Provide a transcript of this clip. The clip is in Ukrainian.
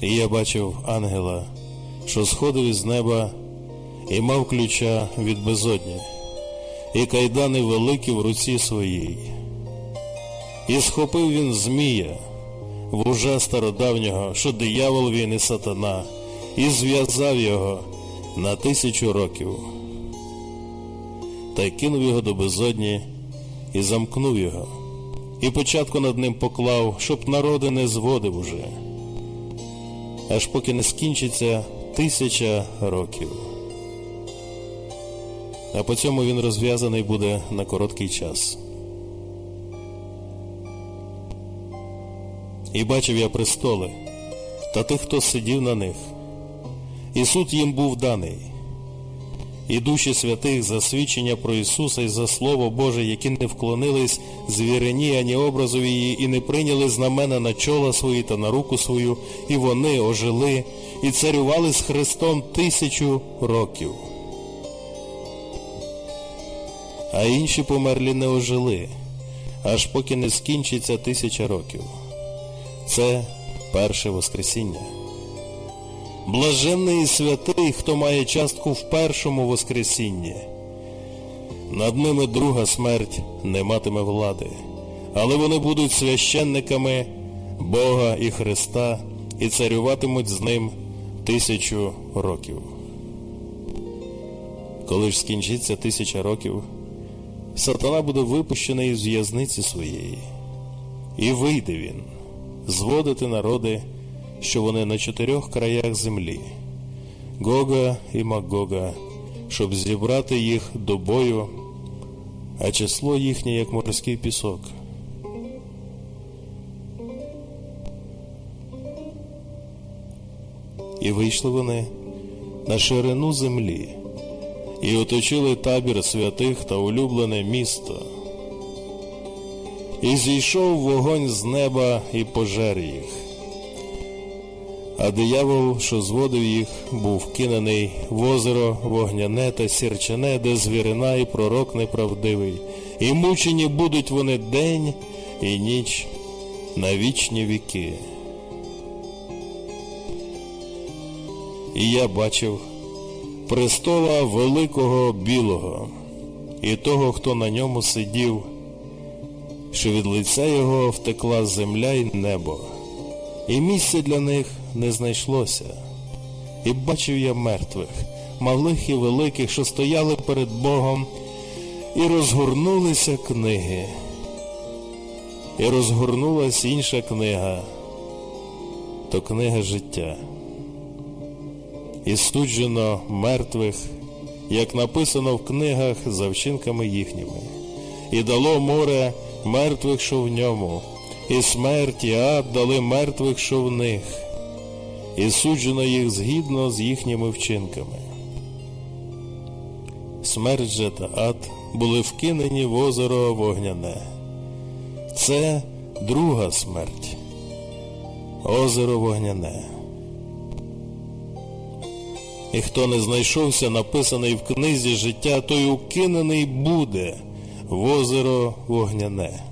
І я бачив ангела, що сходив із неба і мав ключа від безодні, і кайдани великі в руці своїй. І схопив він Змія, вужа стародавнього, що диявол він і сатана, і зв'язав його на тисячу років, та й кинув його до безодні і замкнув його, і початку над ним поклав, щоб народи не зводив уже, аж поки не скінчиться тисяча років. А по цьому він розв'язаний буде на короткий час. І бачив я престоли та тих, хто сидів на них, і суд їм був даний, і душі святих за свідчення про Ісуса і за Слово Боже, які не вклонились звірині, ані образові її, і не прийняли знамена на чола свої та на руку свою, і вони ожили і царювали з Христом тисячу років. А інші померлі не ожили, аж поки не скінчиться тисяча років. Це перше Воскресіння. Блаженний і святий, хто має частку в першому Воскресінні. Над ними друга смерть не матиме влади, але вони будуть священниками Бога і Христа і царюватимуть з ним тисячу років. Коли ж скінчиться тисяча років, сатана буде випущений з в'язниці своєї, і вийде він зводити народи, що вони на чотирьох краях землі, Гога і Магога, щоб зібрати їх до бою, а число їхнє, як морський пісок. І вийшли вони на ширину землі і оточили табір святих та улюблене місто. І зійшов вогонь з неба і пожер їх. А диявол, що зводив їх, був кинений в озеро вогняне та сірчане, де звірина і пророк неправдивий, і мучені будуть вони день і ніч на вічні віки. І я бачив престола великого білого, і того, хто на ньому сидів, що від лиця його втекла земля й небо, і місця для них не знайшлося. І бачив я мертвих, малих і великих, що стояли перед Богом, і розгорнулися книги. І розгорнулась інша книга, то книга життя. І суджено мертвих, як написано в книгах за вчинками їхніми, і дало море мертвих, що в ньому, і смерть, і ад дали мертвих, що в них, і суджено їх згідно з їхніми вчинками. Смерть же та ад були вкинені в озеро вогняне. Це друга смерть, озеро вогняне. І хто не знайшовся, написаний в книзі життя, той укинений буде в озеро вогняне.